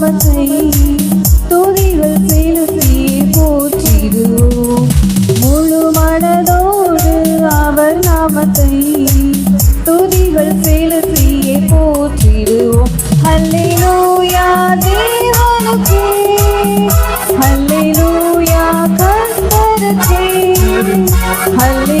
நாமத்தை துதிகள் செலுத்தி போற்றிடுவோம். முழு மனதோடு அவர் நாமத்தை துதிகள் செலுத்தியே போற்றிடுவோம். அல்லே நோயா தேவனுக்கே. அல்லே நோயா கந்தருக்கே அல்லே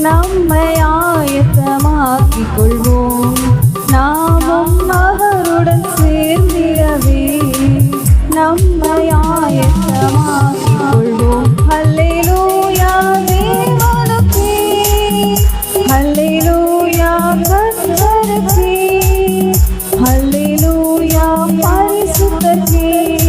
நம்மை ஆயத்தமாக்கிக் கொள்வோம் நாமும் அவருடன் சேர்ந்திடவே நம்மை ஆயத்தமாக்கிக் கொள்வோம் அல்லேலூயா தேவனுக்கே. அல்லேலூயா கர்த்தருக்கே. அல்லேலூயா பரிசுத்தருக்கே.